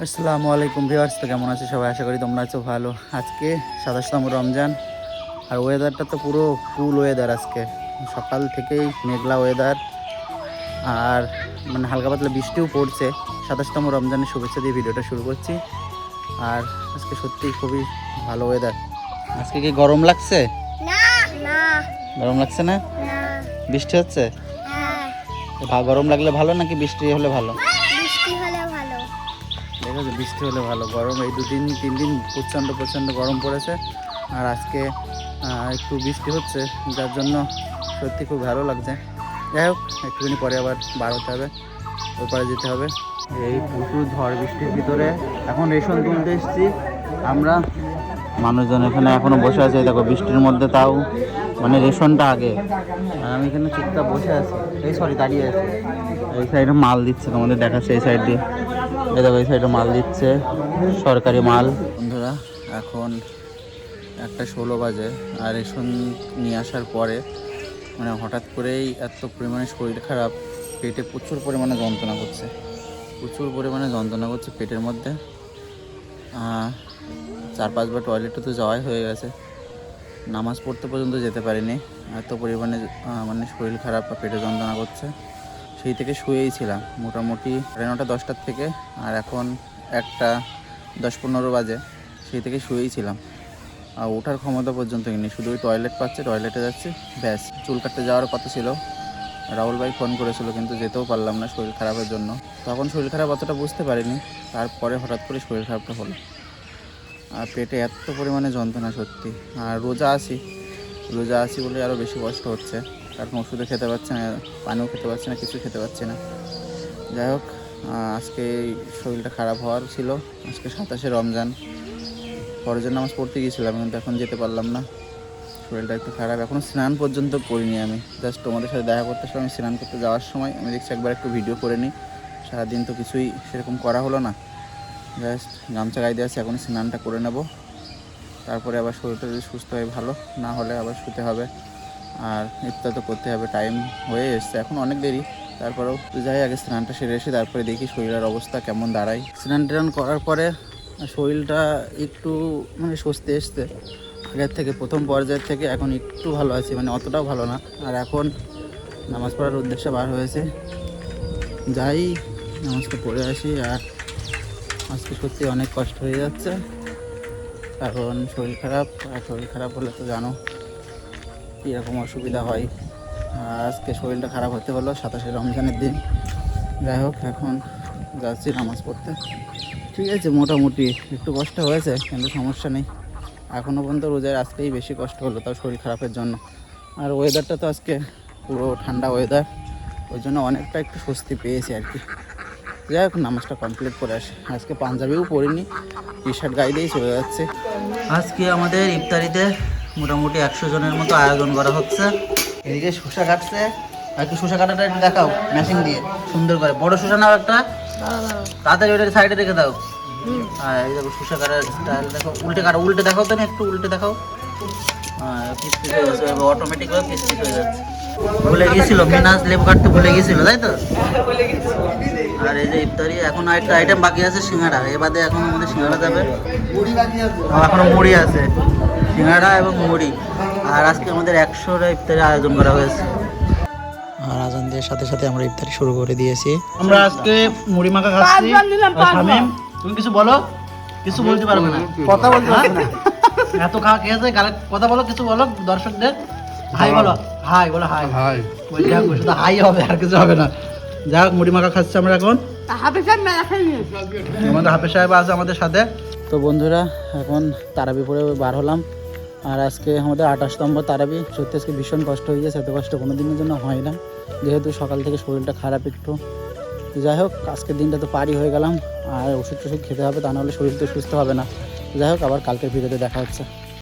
আসসালামু আলাইকুম ভিউয়ার্স তো কেমন আছে সবাই? আশা করি তোমরা আছো ভালো। আজকে সাতাশতম রমজান আর ওয়েদারটা তো পুরো কুল ওয়েদার আজকে। সকাল থেকেই মেঘলা ওয়েদার আর মানে হালকা পাতলা বৃষ্টিও পড়ছে। সাতাশতম রমজানের শুভেচ্ছা দিয়ে ভিডিওটা শুরু করছি। আর আজকে সত্যিই খুবই ভালো ওয়েদার আজকে কি গরম লাগছে? না। না। গরম লাগছে না? বৃষ্টি হচ্ছে? হ্যাঁ। ভা- গরম লাগলে ভালো নাকি বৃষ্টি হলে ভালো। আছে বৃষ্টি হলে ভালো। গরম এই দুদিন, তিন দিন প্রচণ্ড প্রচণ্ড গরম পড়েছে। আর আজকে একটু বৃষ্টি হচ্ছে, যার জন্য সত্যি খুব ভালো লাগছে। যাই হোক, একটুখানি পরে আবার বার হতে হবে ওই পারে যেতে হবে। এই প্রচুর ঝড় বৃষ্টির ভিতরে এখন রেশন তুলতে এসেছি। আমরা মানুষজন এখানে এখনও বসে আছে দেখো বৃষ্টির মধ্যে তাও মানে রেশনটা আগে। আর আমি এখানে চুপচাপ বসে আছি। এই সরি দাঁড়িয়ে আছি। এই সাইডে মাল দিচ্ছে তোমাদের দেখাচ্ছে, এই সাইড দিয়ে। দেখো সাইডে মাল দিচ্ছে, সরকারি মাল। বন্ধুরা, এখন একটা ষোলো বাজে, আর রেশন নিয়ে আসার পরে মানে হঠাৎ করেই এত পরিমাণে শরীর খারাপ, পেটে প্রচুর পরিমাণে যন্ত্রণা করছে। প্রচুর পরিমাণে যন্ত্রণা করছে পেটের মধ্যে। চার পাঁচবার টয়লেটে তো যাওয়াই হয়ে গেছে। নামাজ পড়তে পর্যন্ত যেতে পারিনি। এত পরিমাণে মানে শরীর খারাপ বা পেটে যন্ত্রণা করছে। সেই থেকে শুয়েই ছিলাম, মোটামুটি সাড়ে নটা, দশটার থেকে, আর এখন একটা দশ পনেরো বাজে, সেই থেকে শুয়েই ছিলাম। আর ওঠার ক্ষমতা পর্যন্ত নেই শুধু ওই টয়লেট পাচ্ছে টয়লেটে যাচ্ছি, ব্যাস। চুল কাটতে যাওয়ার কথা ছিল, রাহুল ভাই ফোন করেছিল, কিন্তু যেতেও পারলাম না শরীর খারাপের জন্য। তখন শরীর খারাপ অতটা বুঝতে পারিনি, তারপরে হঠাৎ করে শরীর খারাপটা হলো। আর পেটে এত পরিমাণে যন্ত্রণা সত্যি, আর রোজা আসি রোজা আসি বলে আরও বেশি কষ্ট হচ্ছে। কারণ ওষুধও খেতে পারছে না, পানিও খেতে পারছে না, কিছু খেতে পারছে না। যাই হোক আজকে শরীরটা খারাপ হওয়ার ছিল, আজকে সাতাশে রমজান। পরের নামাজ পড়তে গিয়েছিলাম, কিন্তু এখন যেতে পারলাম না। শরীরটা একটু খারাপ এখনও স্নান পর্যন্ত করিনি আমি। জাস্ট তোমাদের সাথে দেখা করতে আমি স্নান করতে যাওয়ার সময়। আমি দেখছি একবার একটু ভিডিও করে নিই। সারাদিন তো কিছুই সেরকম করা হলো না। জাস্ট গামছা গায়ে দিয়ে আছে এখন স্নানটা করে নেব। তারপরে আবার শরীরটা যদি সুস্থ হয় ভালো, না হলে আবার শুতে হবে। আর ইফতার তো করতে হবে টাইম হয়ে এসছে, এখন অনেক দেরি। তারপরেও যাই, আগে স্নানটা সেরে এসে তারপরে দেখি শরীরের অবস্থা কেমন দাঁড়ায়। স্নান টান করার পরে শরীরটা একটু মানে স্বস্তি এসছে। আগের থেকে, প্রথম পর্যায়ের থেকে এখন একটু ভালো আছি মানে অতটাও ভালো না। আর এখন নামাজ পড়ার উদ্দেশ্যে বার হয়েছে। যাই নামাজটা পড়ে আসি, আর আজকে সত্যি অনেক কষ্ট হয়ে যাচ্ছে। কারণ শরীর খারাপ, আর শরীর খারাপ হলে তো জানো। কীরকম অসুবিধা হয়। আজকে শরীরটা খারাপ হতে হলো সাতাশে রমজানের দিন। যাই হোক, এখন যাচ্ছি নামাজ পড়তে। ঠিক আছে, মোটামুটি একটু কষ্ট হয়েছে, কিন্তু সমস্যা নেই। এখনও পর্যন্ত রোজার আজকেই বেশি কষ্ট হলো তাও শরীর খারাপের জন্য। আর ওয়েদারটা তো আজকে পুরো ঠান্ডা ওয়েদার ওই জন্য অনেকটা একটু স্বস্তি পেয়েছি আর কি। যাই হোক, নামাজটা কমপ্লিট করে আসি। আজকে পাঞ্জাবিও পরিনি টি শার্ট গায়ে দিয়েই চলে যাচ্ছে। আজকে আমাদের ইফতারিতে মোটামুটি একশো জনের মতো আয়োজন করা হচ্ছে। এদিকে শসা কাটছে। আর একটু শসা কাটাটা একটু দেখাও মেশিন দিয়ে সুন্দর করে। বড় শসা নাও একটা। তাড়াতাড়ি ওটাকে সাইডে রেখে দাও। হ্যাঁ এই দেখো শসা কাটার স্টাইল দেখো উল্টে কাটো উল্টে দেখাও তো না একটু উল্টে দেখাও। হ্যাঁ পিস হয়ে যাচ্ছে অটোমেটিক হয়ে হয়ে যাচ্ছে। ভুলে গিয়েছিল মিনাজ লেবু কাটতে ভুলে গিয়েছিল তাই তো? আর এই যে ইফতারি এখন একটা আইটেম বাকি আছে সিঙ্গাড়া এ বাদে এখন আমাদের সিঙ্গাড়া যাবে। এখনও মুড়ি আছে। সিঙ্গাড়া এবং মুড়ি। আর আজকে আমাদের একশোটা ইফতারি আয়োজন করা হয়েছে। আর আজান দিয়ে সাথে সাথে আমরা ইফতারি শুরু করে দিয়েছি। আমরা আজকে মুড়ি মাখা খাচ্ছি। তুমি কিছু বলো? কিছু বলতে পারবে না? কথা বলতে পারবে না। এত খাওয়া খেয়েছে কালে কথা বলো কিছু বলো দর্শকদের? হাই বলো। হাই বলো হাই। হাই। শুধু হাই হবে আর কিছু হবে না। যাই হোক মুড়ি মাখা খাচ্ছি আমরা এখন। আমাদের হাফেজ সাহেব আছে আমাদের সাথে। তো বন্ধুরা এখন তারাবি পরে বার হলাম। আর আজকে আমাদের আঠাশ নম্বর তারাবি। সত্যি আজকে ভীষণ কষ্ট হয়ে গেছে এত কষ্ট কোনো দিনের জন্য হয় না। যেহেতু সকাল থেকে শরীরটা খারাপ একটু। যাই হোক আজকের দিনটা তো পারি হয়ে গেলাম। আর ওষুধ টষুধ খেতে হবে তা নাহলে শরীর তো সুস্থ হবে না। যাই হোক আবার কালকের ভিডিওতে দেখা হচ্ছে।